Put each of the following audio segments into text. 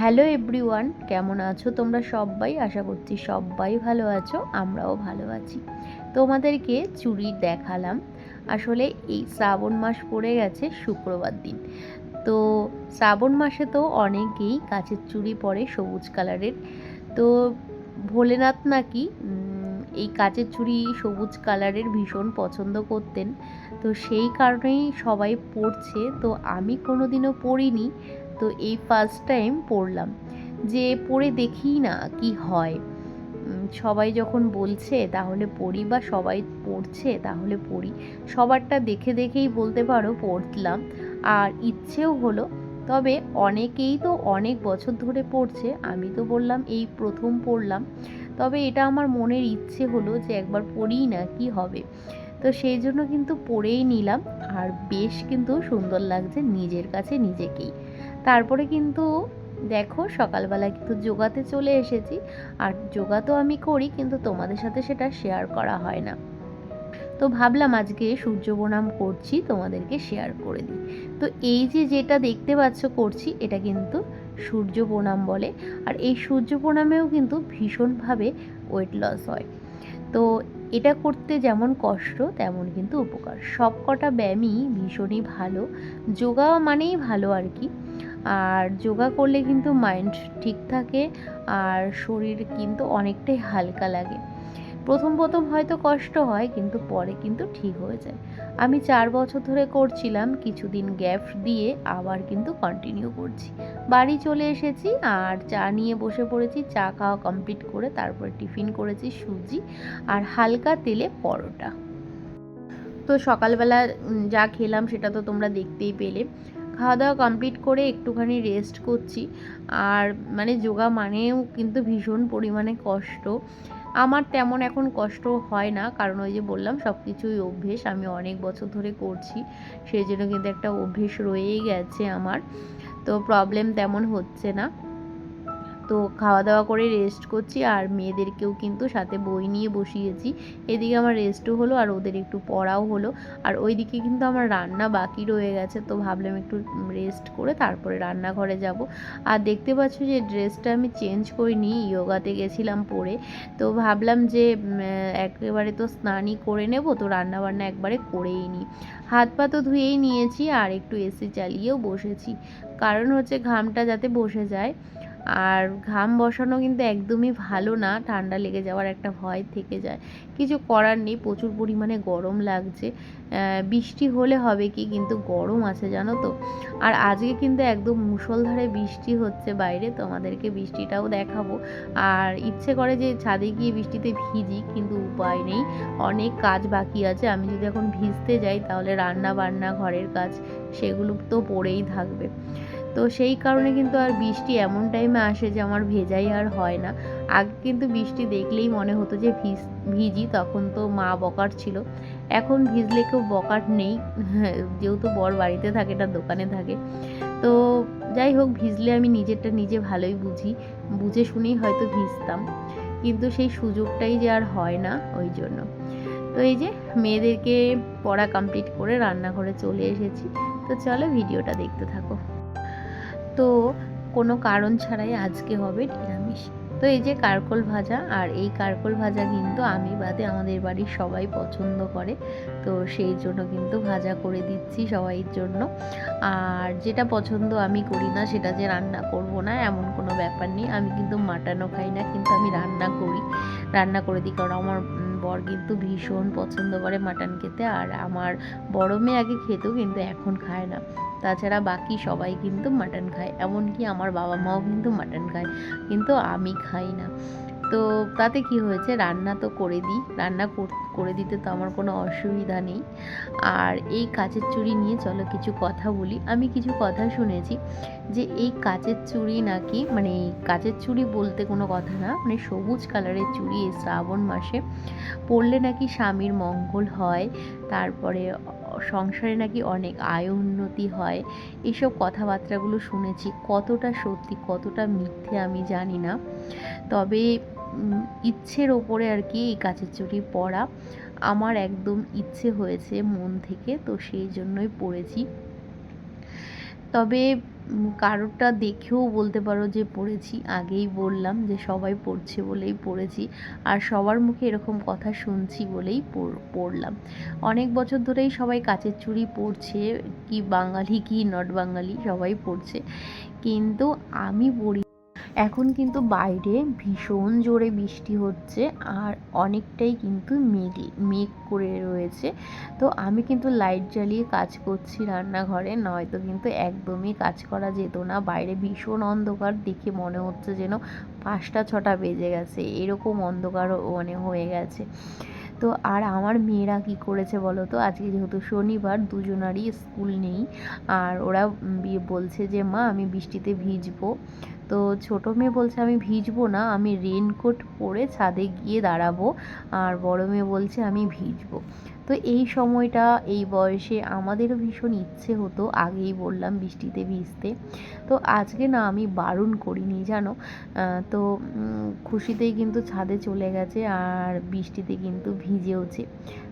Hello everyone, কেমন আছো তোমরা সবাই আশা করছি সবাই ভালো আছো, আমরাও ভালো আছি। তোমাদেরকে চুড়ি দেখালাম। আসলে এই শ্রাবণ মাস পড়ে গেছে শুক্রবার দিন। তো শ্রাবণ মাসে তো অনেকেই কাচের চুড়ি পরে সবুজ কালারের। তো ভোলেনাথ নাকি এই কাচের চুড়ি সবুজ কালারের ভীষণ পছন্দ করতেন। তো সেই কারণেই সবাই পরছে তো আমি কোনোদিনও পরিনি তো এই ফার্স্ট টাইম পড়লাম। যে পড়ে দেখি না কি হয়। সবাই যখন বলছে, তাহলে পড়ি বা সবাই পড়ছে, তাহলে পড়ি। সবারটা দেখে দেখেই বলতে পারো পড়লাম। আর ইচ্ছেও হলো, তবে অনেকেই তো অনেক বছর ধরে পড়ছে, আমি তো বললাম এই প্রথম পড়লাম। তবে এটা আমার মনের ইচ্ছে হলো যে একবার পড়ি না কি হবে। তো সেই জন্য কিন্তু পড়েই নিলাম, আর বেশ কিন্তু সুন্দর লাগছে নিজের কাছে নিজেকেই। তারপরে কিন্তু দেখো সকালবেলা কিন্তু যোগাতে চলে এসেছি। আর যোগা তো আমি করি, কিন্তু তোমাদের সাথে সেটা শেয়ার করা হয় না। তো ভাবলাম আজকে সূর্য প্রণাম করছি, তোমাদেরকে শেয়ার করে দিই। তো এই যে যেটা দেখতে পাচ্ছ করছি, এটা কিন্তু সূর্য প্রণাম বলে। আর এই সূর্য প্রণামেও কিন্তু ভীষণভাবে ওয়েট লস হয়। তো এটা করতে যেমন কষ্ট, তেমন কিন্তু উপকার। সব কটা ব্যায়ামই ভীষণই ভালো। যোগা মানেই ভালো আর কি। আর যোগা করলে কিন্তু মাইন্ড ঠিক থাকে আর শরীর কিন্তু অনেকটাই হালকা লাগে। প্রথম প্রথম হয়তো কষ্ট হয়, কিন্তু পরে কিন্তু ঠিক হয়ে যায়। আমি চার বছর ধরে করছিলাম, কিছুদিন গ্যাপ দিয়ে আবার কিন্তু কন্টিনিউ করছি। বাড়ি চলে এসেছি আর চা নিয়ে বসে পড়েছি, চা খাওয়া কমপ্লিট করে তারপরে টিফিন করেছি, সুজি আর হালকা তেলে পরোটা। তো সকালবেলা যা খেলাম সেটা তো তোমরা দেখতেই পেলে। খাওয়া দাওয়া কমপ্লিট করে একটুখানি রেস্ট করছি। আর মানে যোগা মানেও কিন্তু ভীষণ পরিমাণে কষ্ট। আমার তেমন এখন কষ্ট হয় না, কারণ ওই যে বললাম সব কিছুই অভ্যেস। আমি অনেক বছর ধরে করছি, সেই জন্য কিন্তু একটা অভ্যেস রয়েই গেছে আমার। তো প্রবলেম তেমন হচ্ছে না। তো খাওয়া দাওয়া করে রেস্ট করছি আর মেয়েদেরকেও কিন্তু সাথে বই নিয়ে বসিয়েছি। এদিকে আমার রেস্টও হলো আর ওদের একটু পড়াও হলো। আর ওইদিকে কিন্তু আমার রান্না বাকি রয়ে গেছে তো ভাবলাম একটু রেস্ট করে তারপরে রান্নাঘরে যাব। আর দেখতে পাচ্ছ যে ড্রেসটা আমি চেঞ্জ করিনি ইয়োগাতে গেছিলাম পরে। তো ভাবলাম যে একেবারে তো স্নানই করে নেব, তো রান্না বান্না একবারে করেই নিই। হাত পা তো ধুয়েই নিয়েছি আর একটু এসি চালিয়েও বসেছি। কারণ হচ্ছে ঘামটা যাতে বসে যায়। আর ঘাম বসানো কিন্তু একদমই ভালো না, ঠান্ডা লেগে যাওয়ার একটা ভয় থেকে যায়। কিছু করার নেই, প্রচুর পরিমাণে গরম লাগছে। বৃষ্টি হলে হবে কি কিন্তু গরম আছে, জানো তো? আর আজকে কিন্তু একদম মুষলধারে বৃষ্টি হচ্ছে বাইরে, তোমাদেরকে বৃষ্টিটাও দেখাবো। আর ইচ্ছে করে যে ছাদে গিয়ে বৃষ্টিতে ভিজি, কিন্তু উপায় নেই। অনেক কাজ বাকি আছে, আমি যদি এখন ভিজতে যাই তাহলে রান্না বান্না ঘরের কাজ, সেগুলো তো পড়েই থাকবে। তো সেই কারণে কিন্তু আর বৃষ্টি এমন টাইমে আসে যে আমার ভেজাই আর হয় না। আগে কিন্তু বৃষ্টি দেখলেই মনে হতো যে ভিজ, ভিজি, তখন তো মা বকার ছিল। এখন ভিজলে কেউ বকার নেই। যেহেতু বর বাড়িতে থাকে না দোকানে থাকে। তো যাই হোক, ভিজলে আমি নিজেরটা নিজে ভালোই বুঝি। বুঝে শুনেই হয়তো ভিজতাম। কিন্তু সেই সুযোগটাই যে আর হয় না ওই জন্য। তো এই যে মেয়েদেরকে পড়া কমপ্লিট করে রান্নাঘরে চলে এসেছি। তো চলো ভিডিওটা দেখতে থাকো। তো কোনো কারণ ছাড়াই আজকে হবে নিরামিষ। তো এই যে কারকোল ভাজা, আর এই কারকোল ভাজা কিন্তু আমি বাদে আমাদের বাড়ির সবাই পছন্দ করে। তো সেই জন্য কিন্তু ভাজা করে দিচ্ছি সবাইয়ের জন্য। আর যেটা পছন্দ আমি করি না, সেটা যে রান্না করব না, এমন কোনো ব্যাপার নেই। আমি কিন্তু মাটনও খাই না, কিন্তু আমি রান্না করি। রান্না করে দিই, কারণ আমার বর কিন্তু ভীষণ পছন্দ করে মাটন খেতে। আর আমার বড় মেয়ে আগে খেত, কিন্তু এখন খায় না। তাছাড়া বাকি সবাই কিন্তু মাটন খায়, এমনকি আমার বাবা মাও কিন্তু মাটন খায়, কিন্তু আমি খাই না। তো তাতে কি হয়েছে? রান্না তো করে দিই। রান্না কর- দিতে তো আমার কোনো অসুবিধা নেই। আর এই কাচের চুড়ি নিয়ে চলো কিছু কথা বলি। আমি কিছু কথা শুনেছি যে এই কাচের চুড়ি নাকি মানে কাচের চুড়ি বলতে কোনো কথা না মানে সবুজ কালারের চুড়ি এই শ্রাবণ মাসে পরলে নাকি স্বামীর মঙ্গল হয়, তারপরে সংসারে নাকি অনেক আয় উন্নতি হয়। এইসব কথাবার্তাগুলো শুনেছি। কতটা সত্যি, কতটা মিথ্যে আমি জানি না। তবে ইচ্ছের ওপরে আর কি এই কাচের চুড়ি পরা আমার একদম ইচ্ছে হয়েছে মন থেকে, তো সেই জন্যই পড়েছি। তবে কারোরটা দেখেও বলতে পারো যে পড়েছি, আগেই বললাম যে সবাই পড়ছে বলেই পড়েছি, আর সবার মুখে এরকম কথা শুনছি বলেই পড়লাম। অনেক বছর ধরেই সবাই কাচের চুড়ি পড়ছে, কি বাঙালি কি নট বাঙালি সবাই পড়ছে। কিন্তু আমি পড়ি এখন কিন্তু বাইরে ভীষণ জোরে বৃষ্টি হচ্ছে আর অনেকটাই কিন্তু মেঘ মেঘ করে রয়েছে। তো আমি কিন্তু লাইট জ্বালিয়ে কাজ করছি রান্নাঘরে, নয়তো কিন্তু একদমই কাজ করা যেত না। বাইরে ভীষণ অন্ধকার দেখে মনে হচ্ছে যেন পাঁচটা, ছটা বেজে গেছে। এরকম অন্ধকার মানে হয়ে গেছে। তো আর আমার মেয়েরা কি করেছে বলো তো? আজকে যেহেতু শনিবার, দুজনারই স্কুল নেই। আর ওরা বলছে যে, মা, আমি বৃষ্টিতে ভিজবো। তো ছোটো মেয়ে বলছে, আমি ভিজবো না, আমি রেনকোট পরে ছাদে গিয়ে দাঁড়াবো। আর বড় মেয়ে বলছে, আমি ভিজবো। তো এই সময়টা, এই বয়সে আমাদেরও ভীষণ ইচ্ছে হতো, আগেই বললাম বৃষ্টিতে ভিজতে। তো আজকে না আমি বারণ করিনি, জানো? তো খুশিতেই কিন্তু ছাদে চলে গেছে, আর বৃষ্টিতে কিন্তু ভিজেওছে।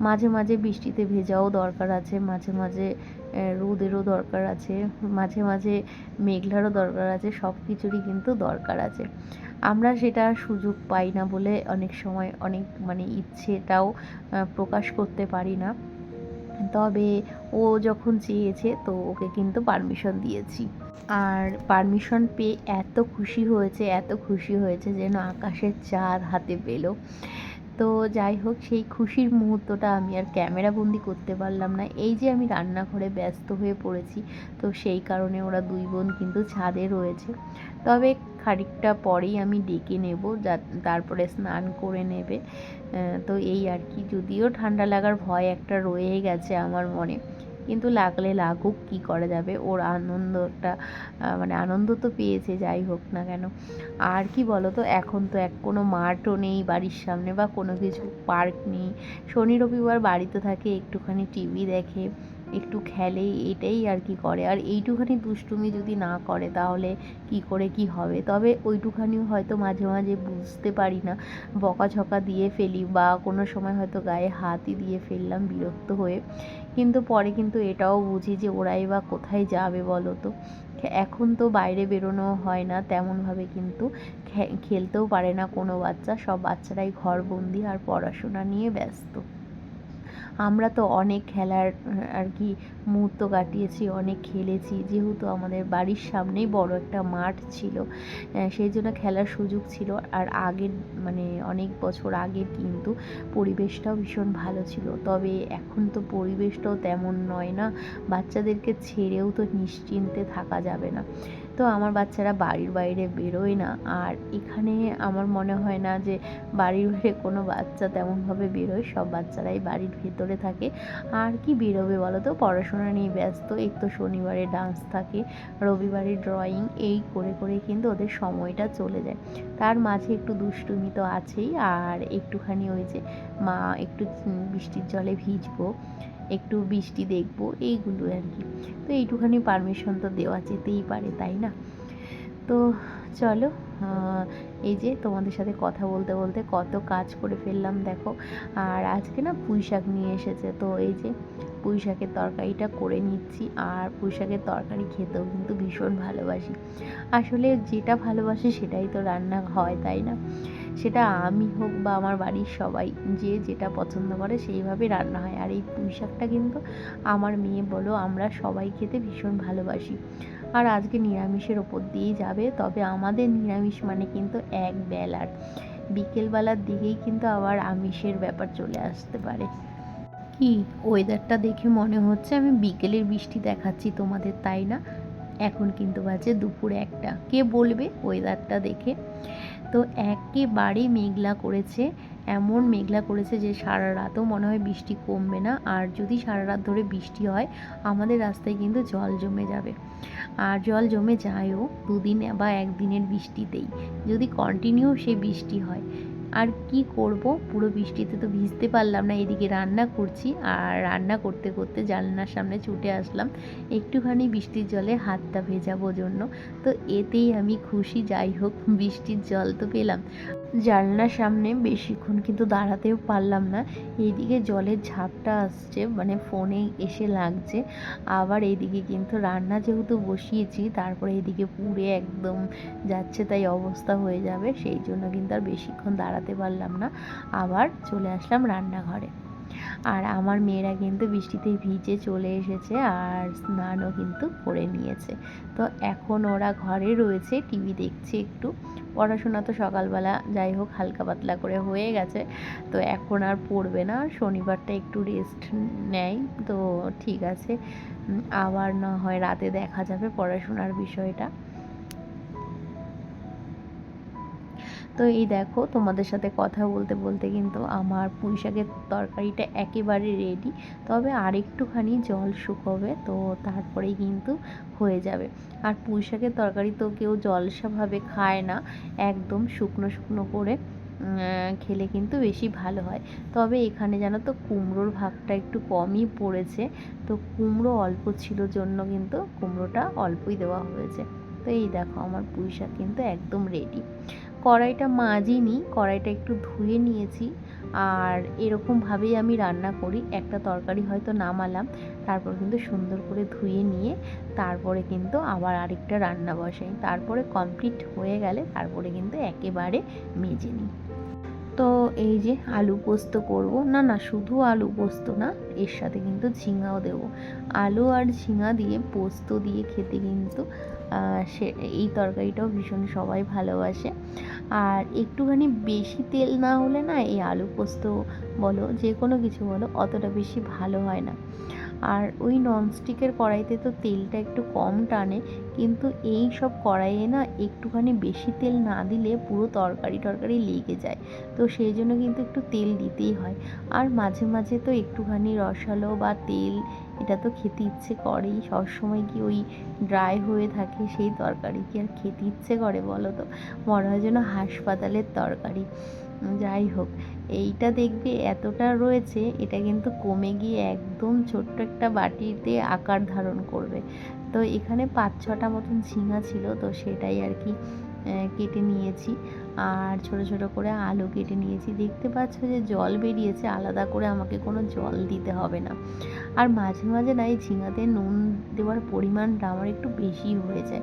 মাঝে মাঝে বৃষ্টিতে ভেজাও দরকার আছে, মাঝে মাঝে রোদেরও দরকার আছে, মাঝে মাঝে মেঘলারও দরকার আছে, সব কিছুরই কিন্তু দরকার আছে। আমরা সেটা সুযোগ পাই না বলে অনেক সময় অনেক মানে ইচ্ছেটাও প্রকাশ করতে পারি না। তবে ও যখন চেয়েছে তো ওকে কিন্তু পারমিশন দিয়েছি। আর পারমিশন পেয়ে এত খুশি হয়েছে, এত খুশি হয়েছে যেন আকাশের চাঁদ হাতে পেল। তো যাই হোক, সেই খুশির মুহূর্তটা আমি আর ক্যামেরা বন্দি করতে পারলাম না। এই যে আমি রান্নাঘরে ব্যস্ত হয়ে পড়েছি, তো সেই কারণে ওরা দুই বোন কিন্তু ছাদে রয়েছে। তবে খানিকটা পরেই আমি ডেকে নেব, যা, তারপরে স্নান করে নেবে। তো এই আর কি, যদিও ঠান্ডা লাগার ভয় একটা রয়ে গেছে আমার মনে। কিন্তু লাগলে লাগুক, কি করা যাবে? ওর আনন্দটা মানে আনন্দ তো পেয়েছে, যাই হোক না কেন। আর কি বলো তো এখন তো এক, কোনো মাঠও নেই বাড়ির সামনে বা কোনো কিছু পার্ক নেই। শনি, রবিবার বাড়িতে থাকে, একটুখানি টিভি দেখে। একটু খেলে এটাই আর কি করে। আর এইটুখানি দুষ্টুমি যদি না করে তাহলে কি করে কি হবে? তবে ওইটুখানিও হয়তো মাঝে মাঝে বুঝতে পারি না। বকাঝকা দিয়ে ফেলি বা কোনো সময় হয়তো গায়ে হাতই দিয়ে ফেললাম বিরক্ত হয়ে। কিন্তু পরে কিন্তু এটাও বুঝি যে ওরাই বা কোথায় যাবে বলো তো? এখন তো বাইরে বেরোনো হয় না তেমনভাবে কিন্তু। খেলতেও পারে না কোনো বাচ্চা। সব বাচ্চারাই ঘরবন্দি আর পড়াশোনা নিয়ে ব্যস্ত। আমরা তো অনেক খেলার আর কি মুহূর্ত কাটিয়েছি, অনেক খেলেছি। যেহেতু আমাদের বাড়ির সামনেই বড় একটা মাঠ ছিল সেই জন্য খেলার সুযোগ ছিল। আর আগের মানে অনেক বছর আগে কিন্তু পরিবেশটাও ভীষণ ভালো ছিল। তবে এখন তো পরিবেশটাও তেমন নয় না, বাচ্চাদেরকে ছেড়েও তো নিশ্চিন্তে থাকা যাবে না। তো আমার বাচ্চারা বাড়ির বাইরে বেরোয় না। আর এখানে আমার মনে হয় না যে বাড়ির বাইরে কোনো বাচ্চা তেমনভাবে বেরোয়, সব বাচ্চারাই বাড়ির ভেতরে থাকে। আর কি বেরোবে বলো তো? পড়াশোনা নিয়ে ব্যস্ত, এই তো শনিবারে ডান্স থাকে, রবিবারে ড্রয়িং এই করে করে কিন্তু ওদের সময়টা চলে যায়। তার মাঝে একটু দুষ্টুমি তো আছেই, আর একটুখানি ওই যে মা একটু বৃষ্টির জলে ভিজবো। একটু বৃষ্টি দেখব, এইগুলো আর কি। তো এইটুখানি পারমিশন তো দেওয়া যেতেই পারে, তাই না? তো চলো এই যে তোমাদের সাথে কথা বলতে বলতে কত কাজ করে ফেললাম, দেখো। আর আজকে না পুঁই শাক নিয়ে এসেছে, তো এই যে পুঁই শাকের তরকারিটা করে নিচ্ছি, আর পুঁই শাকের তরকারি খেতেও কিন্তু ভীষণ ভালোবাসি। আসলে যেটা ভালোবাসি সেটাই তো রান্না হয়, তাই না? সেটা আমি হোক বা আমার বাড়ির সবাই যে যেটা পছন্দ করে সেইভাবে রান্না হয়। আর এই পুঁই শাকটা কিন্তু আমার মেয়ে বলো, আমরা সবাই খেতে ভীষণ ভালোবাসি। আর আজকে নিরামিষের ওপর দিয়েই যাবে, তবে আমাদের নিরামিষ মানে কিন্তু এক বেলার। বিকেলবেলার দিকেই কিন্তু আবার আমিষের ব্যাপার চলে আসতে পারে। কি ওয়েদারটা দেখে মনে হচ্ছে আমি বিকেলের বৃষ্টি দেখাচ্ছি তোমাদের, তাই না? এখন কিন্তু বাজে দুপুর একটা। কে বলবে ওয়েদারটা দেখে? তো একেবারে মেঘলা করেছে, এমন মেঘলা করেছে যে সারা রাতও মনে হয় বৃষ্টি কমবে না। আর যদি সারা রাত ধরে বৃষ্টি হয়, আমাদের রাস্তায় কিন্তু জল জমে যাবে। আর জল জমে যায়ও দুদিন বা একদিনের বৃষ্টিতেই। যদি কন্টিনিউ সে বৃষ্টি হয় আর কি করব? পুরো বৃষ্টিতে তো ভিজতে পারলাম না, এদিকে রান্না করছি। আর রান্না করতে করতে জানলার সামনে ছুটে আসলাম। একটুখানি বৃষ্টির জলে হাতটা ভেজাবো জন্য তো এতেই আমি খুশি, যাই হোক, বৃষ্টির জল তো পেলাম। জানলার সামনে বেশিক্ষণ কিন্তু দাঁড়াতেও পারলাম না। এইদিকে জলের ঝাপটা আসছে মানে ফোনে এসে লাগছে। আবার এইদিকে কিন্তু রান্না যেহেতু বসিয়েছি, তারপরে এদিকে পুড়ে একদম যাচ্ছে তাই অবস্থা হয়ে যাবে। সেই জন্য কিন্তু আর বেশিক্ষণ দাঁড়াতে পারলাম না। আবার চলে আসলাম রান্নাঘরে। আর আমার মেয়েরা কিন্তু বৃষ্টিতে ভিজে চলে এসেছে আর স্নানও কিন্তু করে নিয়েছে। তো এখন ওরা ঘরে রয়েছে, টিভি দেখছে একটু। পড়াশোনা তো সকালবেলা, যাই হোক, হালকা পাতলা করে হয়ে গেছে। তো এখন আর পড়বে না, শনিবারটা একটু রেস্ট নেয়। তো ঠিক আছে আবার না হয় রাতে দেখা যাবে পড়াশোনার বিষয়টা। তো এই দেখো, তোমাদের সাথে কথা বলতে বলতে কিন্তু আমার পুঁই শাকের তরকারিটা একেবারে রেডি তবে আর একটুখানি জল শুকোবে, তো তারপরেই কিন্তু হয়ে যাবে। আর পুঁই শাকের তরকারি তো কেউ জলসাভাবে খায় না, একদম শুকনো শুকনো করে খেলে কিন্তু বেশি ভালো হয়। তবে এখানে জানো তো কুমড়োর ভাগটা একটু কমই পড়েছে, তো কুমড়ো অল্প ছিল জন্য কিন্তু কুমড়োটা অল্পই দেওয়া হয়েছে। তো এই দেখো, আমার পুঁই শাক কিন্তু একদম রেডি কড়াইটা মাজিনি, কড়াইটা একটু ধুয়ে নিয়েছি। আর এরকমভাবেই আমি রান্না করি। একটা তরকারি হয়তো নামালাম, তারপর কিন্তু সুন্দর করে ধুয়ে নিয়ে তারপরে কিন্তু আবার আরেকটা রান্না বসাই। তারপরে কমপ্লিট হয়ে গেলে তারপরে কিন্তু একেবারে মেজে নিই। তো এই যে আলু পোস্ত করব। না না, শুধু আলু পোস্ত না, এর সাথে কিন্তু ঝিঙাও দেব। আলু আর ঝিঙা দিয়ে পোস্ত দিয়ে খেতে কিন্তু সে, এই তরকারিটাও ভীষণ সবাই ভালোবাসে। আর একটুখানি বেশি তেল না হলে না এই আলু পোস্ত বলো, যে কোনো কিছু বলো, অতটা বেশি ভালো হয় না। আর ওই ননস্টিকের কড়াইতে তো তেলটা একটু কম টানে কিন্তু এই সব কড়াইয়ে না একটুখানি বেশি তেল না দিলে পুরো তরকারি টরকারি লেগে যায়। তো সেই জন্য কিন্তু একটু তেল দিতেই হয়। আর মাঝে মাঝে তো একটুখানি রসালো বা তেল, এটা তো খেতে ইচ্ছে করেই। সবসময় কি ওই ড্রাই হয়ে থাকে সেই তরকারি কি আর খেতে ইচ্ছে করে বলো তো? মনে হয় যেন হাসপাতালের তরকারি। যাই হোক। এইটা দেখবে এতটা রয়েছে, এটা কিন্তু কমে গিয়ে একদম ছোট্ট একটা বাটিতে আকার ধারণ করবে। তো এখানে পাঁচ ছটা মতন ঝিঙা ছিল, তো সেটাই আর কি কেটে নিয়েছি। আর ছোট ছোট করে আলু কেটে নিয়েছি। দেখতে পাচ্ছ যে জল বেরিয়েছে, আলাদা করে আমাকে কোনো জল দিতে হবে না। আর মাঝে মাঝে না এই ঝিঙাতে নুন দেওয়ার পরিমাণটা আমার একটু বেশি হয়ে যায়।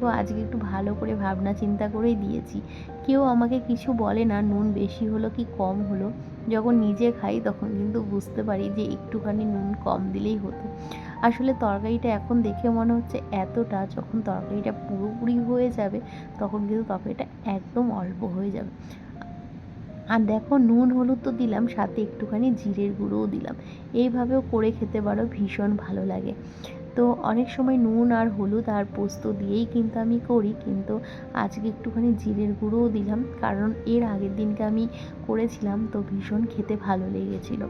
তো আজকে একটু ভালো করে ভাবনা চিন্তা করেই দিয়েছি। কেউ আমাকে কিছু বলে না, নুন বেশি হলো কি কম হলো? যখন নিজে খাই তখন কিন্তু বুঝতে পারি যে একটুখানি নুন কম দিলেই হতো। আসলে তরকারিটা এখন দেখে মনে হচ্ছে এতটা, যখন তরকারিটা পুরোপুরি হয়ে যাবে তখন কিন্তু তরকারিটা একদম অল্প হয়ে যাবে। আর দেখো নুন হলুদ তো দিলাম, সাথে একটুখানি জিরের গুঁড়োও দিলাম। এইভাবেও করে খেতে পারো, ভীষণ ভালো লাগে। তো অনেক সময় নুন আর হলুদ আর পোস্ত দিয়েই কিন্তু আমি করি, কিন্তু আজকে একটুখানি জিরের গুঁড়োও দিলাম, কারণ এর আগের দিনকে আমি করেছিলাম তো ভীষণ খেতে ভালো লেগেছিলো।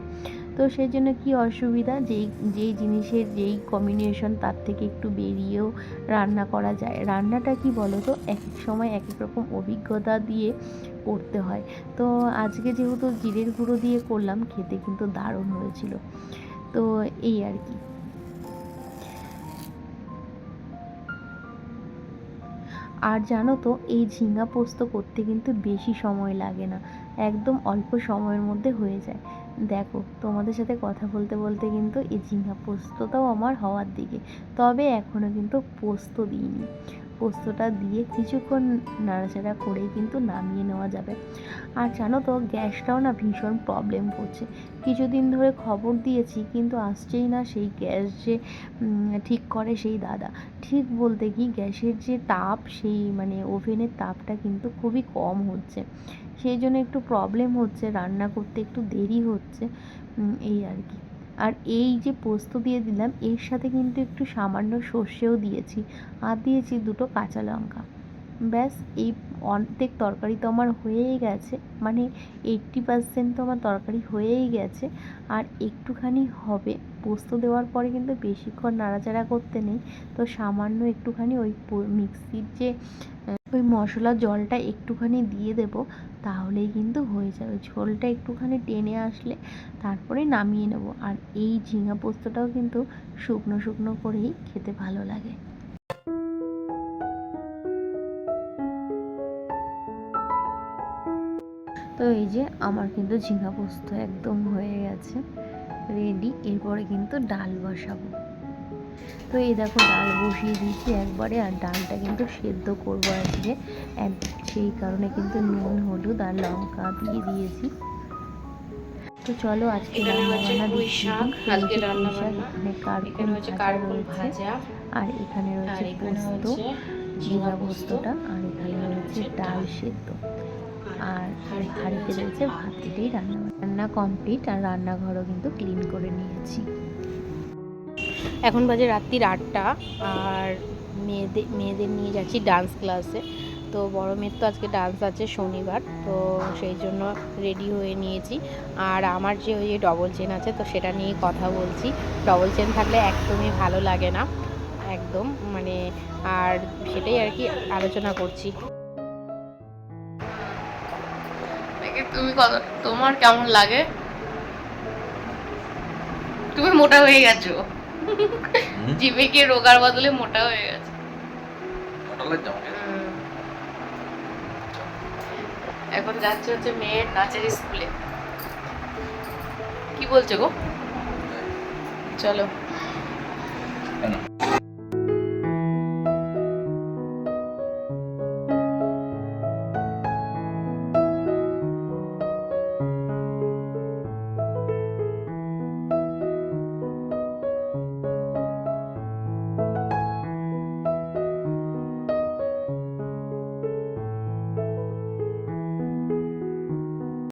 তো সেই জন্য কি অসুবিধা, যেই যেই জিনিসের যেই কম্বিনেশন তার থেকে একটু বেরিয়েও রান্না করা যায়। রান্নাটা কি বলো তো এক এক সময় এক এক রকম অভিজ্ঞতা দিয়ে করতে হয়। তো আজকে যেহেতু জিরের গুঁড়ো দিয়ে করলাম, খেতে কিন্তু দারুণ হয়েছিল। তো এই আর কি। আর জানো তো, এই ঝিঙ্গা পোস্ত করতে কিন্তু বেশি সময় লাগে না। একদম অল্প সময়ের মধ্যে হয়ে যায়। দেখো, তোমাদের সাথে কথা বলতে বলতে কিন্তু এই ঝিঙ্গা পোস্তটাও আমার হওয়ার দিকে। তবে এখনও কিন্তু পোস্ত দিইনি। পোস্তটা দিয়ে কিছুক্ষণ নাড়াচাড়া করেই কিন্তু নামিয়ে নেওয়া যাবে। আর জানো তো, গ্যাসটাও না ভীষণ প্রবলেম করছে। কিছুদিন ধরে খবর দিয়েছি, কিন্তু আসছেই না সেই গ্যাস যে ঠিক করে সেই দাদা। ঠিক বলতে কি, গ্যাসের যে তাপ, সেই মানে ওভেনের তাপটা কিন্তু খুবই কম হচ্ছে। সেই জন্য একটু প্রবলেম হচ্ছে, রান্না করতে একটু দেরি হচ্ছে এই আর কি। আর এই যে পোস্ত দিয়ে দিলাম, এর সাথে কিন্তু একটু সামান্য সর্ষেও দিয়েছি। আর দিয়েছি দুটো কাঁচা লঙ্কা। ব্যাস, এই অর্ধেক তরকারি তো আমার হয়েই গেছে মানে এইট্টি পার্সেন্ট তো আমার তরকারি হয়েই গেছে। আর একটুখানি হবে, পোস্ত দেওয়ার পরে কিন্তু বেশিক্ষণ নাড়াচাড়া করতে নেই, তো সামান্য একটুখানি ওই মিক্সির যে ওই মশলার জলটা একটুখানি দিয়ে দেব, তাহলেই কিন্তু হয়ে যাবে। ঝোলটা একটুখানি টেনে আসলে তারপরে নামিয়ে নেব। আর এই ঝিঙা পোস্তটাও কিন্তু শুকনো শুকনো করেই খেতে ভালো লাগে। তো এই যে আমার কিন্তু ঝিঙা পোস্ত একদম হয়ে গেছে রেডি এরপরে কিন্তু ডাল বসাবো। তো এই দেখো ডাল বসিয়ে দিয়েছি একবারে আর ডালটা কিন্তু সেদ্ধ করব আজকে। সেই কারণে কিন্তু নুন হলুদ আর লঙ্কা দিয়ে দিয়েছি। তো চলো আজকে। এখানে হচ্ছে ভাজা কারকুল ভাজা। আর এখানে রয়েছে পোস্ত ঝিঙা ঝিঙা পোস্ত পোস্ত। পোস্তটা আর এখানে রয়েছে ডাল। সেদ্ধ। আর হাঁড়িতে রয়েছে। ভাত এটাই রান্না। রান্না কমপ্লিট আর রান্নাঘরও কিন্তু ক্লিন করে নিয়েছি। এখন বাজে রাত্রির আটটা আর মেয়েদের মেয়েদের নিয়ে যাচ্ছি ডান্স ক্লাসে তো বড় মেয়ের তো আজকে ডান্স আছে শনিবার, তো সেই জন্য রেডি হয়ে নিয়েছি। আর আমার যে ওই ডবল চেন আছে, তো সেটা নিয়ে কথা বলছি। ডবল চেন থাকলে একদমই ভালো লাগে না। একদম মানে আর সেটাই আর কি আলোচনা করছি। তুমি কত তোমার কেমন লাগে? তুমি মোটা হয়ে গেছো। জিমে গিয়ে রোগার বদলে মোটা হয়ে গেছে। এখন যাচ্ছে হচ্ছে মেয়ের নাচের স্কুলে। কি বলছো গো? চলো।